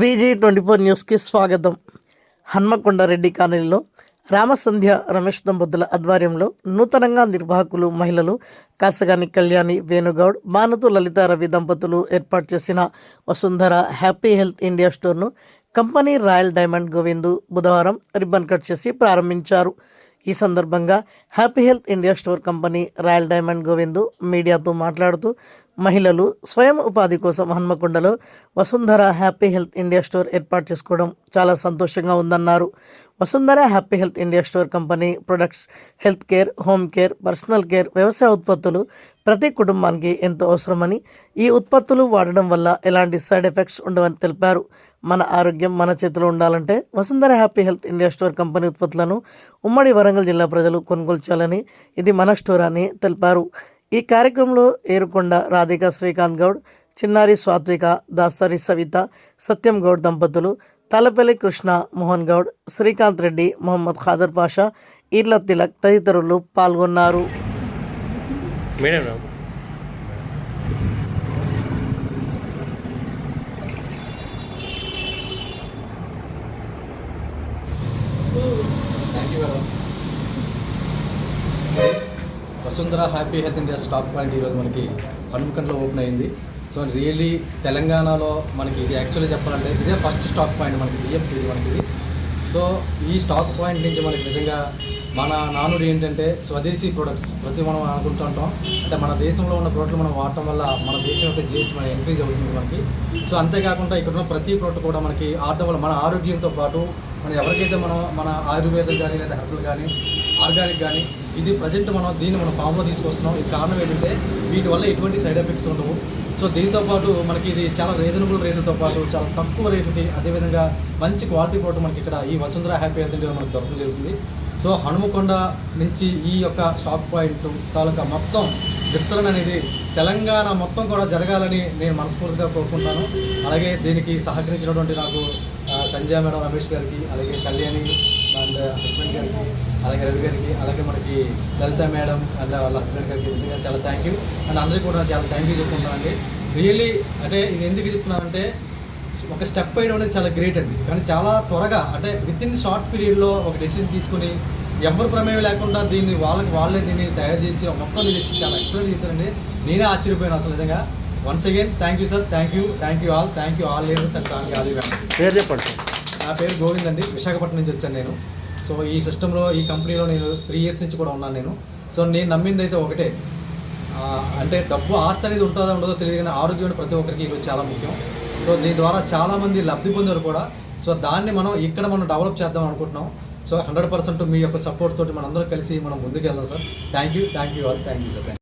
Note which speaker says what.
Speaker 1: విజీ twenty four న్యూస్కి స్వాగతం. హన్మకొండారెడ్డి కాలనీలో రామసంధ్య రమేష్ దంపతుల ఆధ్వర్యంలో నూతనంగా నిర్వాహకులు మహిళలు కాసగాని కళ్యాణి వేణుగౌడ్ మానతు లలిత రవి దంపతులు ఏర్పాటు చేసిన వసుంధర హ్యాపీ హెల్త్ ఇండియా స్టోర్ను కంపెనీ రాయల్ డైమండ్ గోవిందు బుధవారం రిబ్బన్ కట్ చేసి ప్రారంభించారు. ఈ సందర్భంగా happy health India store company royal diamond Govindu మీడియాతో మాట్లాడుతూ మహిళలు స్వయం ఉపాధి కోసం హన్మకొండలో Vasundhara happy health India store ఏర్పాటు చేసుకోవడం చాలా సంతోషంగా ఉందన్నారు. Vasundhara happy health India store company products health care home care personal care వ్యవసాయ ఉత్పత్తులు ప్రతి కుటుంబానికి ఎంతో అవసరమని ఈ ఉత్పత్తులు వాడడం వల్ల ఎలాంటి సైడ్ ఎఫెక్ట్స్ ఉండవని తెలిపారు. మన ఆరోగ్యం మన చేతిలో ఉండాలంటే Vasundhara happy health India store company ఉత్పత్తులను ఉమ్మడి వరంగల్ జిల్లా ప్రజలు కొనుగోలు చేయాలని ఇది మన స్టోర్ అని తెలిపారు. ఈ కార్యక్రమంలో ఏరుకొండ రాధిక శ్రీకాంత్ గౌడ్ చిన్నారి స్వాత్విక దాసరి సవిత సత్యం గౌడ్ దంపతులు తలపల్లి కృష్ణ మోహన్ గౌడ్ శ్రీకాంత్ రెడ్డి మొహమ్మద్ ఖాదర్ పాషా ఈర్ల తిలక్ తదితరులు పాల్గొన్నారు.
Speaker 2: Madam Rao
Speaker 3: thank you madam Vasundhara happy health India stock point ఈరోజు మనకి హనుమకంలో ఓపెన్ అయింది. సో రియల్లీ తెలంగాణలో మనకి ఇది యాక్చువల్లీ చెప్పాలంటే ఇదే ఫస్ట్ స్టాక్ పాయింట్ మనకి జిఎఫ్టీ మనకి. సో ఈ స్టాక్ పాయింట్ నుంచి మనకి నిజంగా మన నానుడు ఏంటంటే స్వదేశీ ప్రొడక్ట్స్ ప్రతి మనం అనుకుంటుంటాం అంటే మన దేశంలో ఉన్న ప్రోడక్ట్లు మనం వాడటం వల్ల మన దేశం యొక్క జిఎస్టీ మనకి ఇంక్రీజ్ అవుతుంది మనకి. సో అంతేకాకుండా ఇక్కడ ఉన్న ప్రతి ప్రోడక్ట్ కూడా మనకి ఆడటం వల్ల మన ఆరోగ్యంతో పాటు మనం ఎవరికైతే మనం మన ఆయుర్వేదం కానీ లేదా హెర్బల్ కానీ ఆర్గానిక్ కానీ ఇది ప్రజెంట్ మనం దీన్ని మనం ఫామ్లో తీసుకొస్తున్నాం. ఈ కారణం ఏంటంటే వీటి వల్ల ఎటువంటి సైడ్ ఎఫెక్ట్స్ ఉండవు. సో దీంతో పాటు మనకి ఇది చాలా రీజనబుల్ రేట్లతో పాటు చాలా తక్కువ రేట్లకి అదేవిధంగా మంచి క్వాలిటీ ప్రోడక్ట్ మనకి ఇక్కడ ఈ వసుంధర హ్యాపీ హెల్త్ మనకు మనకి దొరకడం జరుగుతుంది. సో హనుమకొండ నుంచి ఈ యొక్క స్టాక్ పాయింట్ తాలూకా మొత్తం విస్తరణ అనేది తెలంగాణ మొత్తం కూడా జరగాలని నేను మనస్ఫూర్తిగా కోరుకుంటాను. అలాగే దీనికి సహకరించినటువంటి నాకు సంజయ్ మేడం రమేష్ గారికి అలాగే కళ్యాణి అండ్ హస్బెండ్ గారికి అలాగే రవి గారికి అలాగే మనకి లలిత మేడం అండ్ వాళ్ళ హస్బెండ్ గారికి నిజంగా చాలా థ్యాంక్ యూ అండ్ అందరికీ కూడా చాలా థ్యాంక్ యూ చెప్పుకుంటానండి రియల్లీ అంటే ఇది ఎందుకు చెప్తున్నానంటే ఒక స్టెప్ వేయడం అనేది చాలా గ్రేట్ అండి. కానీ చాలా త్వరగా అంటే విత్ ఇన్ షార్ట్ పీరియడ్లో ఒక డెసిషన్ తీసుకుని ఎవరు ప్రమేయం లేకుండా దీన్ని వాళ్ళకి వాళ్ళే దీన్ని తయారు చేసి మొత్తం ఇది ఇచ్చి చాలా ఎక్సలెంట్ చేశారండి. నేనే ఆశ్చర్యపోయాను అసలు నిజంగా. Once again thank you sir thank you thank you all thank you all leaders and thank all
Speaker 1: పేరు చెప్పండి
Speaker 3: నా పేరు గోవింద్ అండి. విశాఖపట్నం నుంచి వచ్చాను నేను. సో ఈ సిస్టంలో ఈ కంపెనీలో నేను త్రీ ఇయర్స్ నుంచి కూడా ఉన్నాను నేను. సో నేను నమ్మింది అయితే ఒకటే. అంటే డబ్బు ఆస్తి అనేది ఉంటుందో ఉండదో తెలియదు కానీ ఆరోగ్యం ప్రతి ఒక్కరికి ఈరోజు చాలా ముఖ్యం. సో దీని ద్వారా చాలామంది లబ్ధి పొందారు కూడా. సో దాన్ని మనం ఇక్కడ మనం డెవలప్ చేద్దాం అనుకుంటున్నాం. సో హండ్రెడ్ పర్సెంట్ మీ యొక్క సపోర్ట్ తోటి మనందరం కలిసి మనం ముందుకు వెళ్దాం sir. Thank you thank you all thank you sir.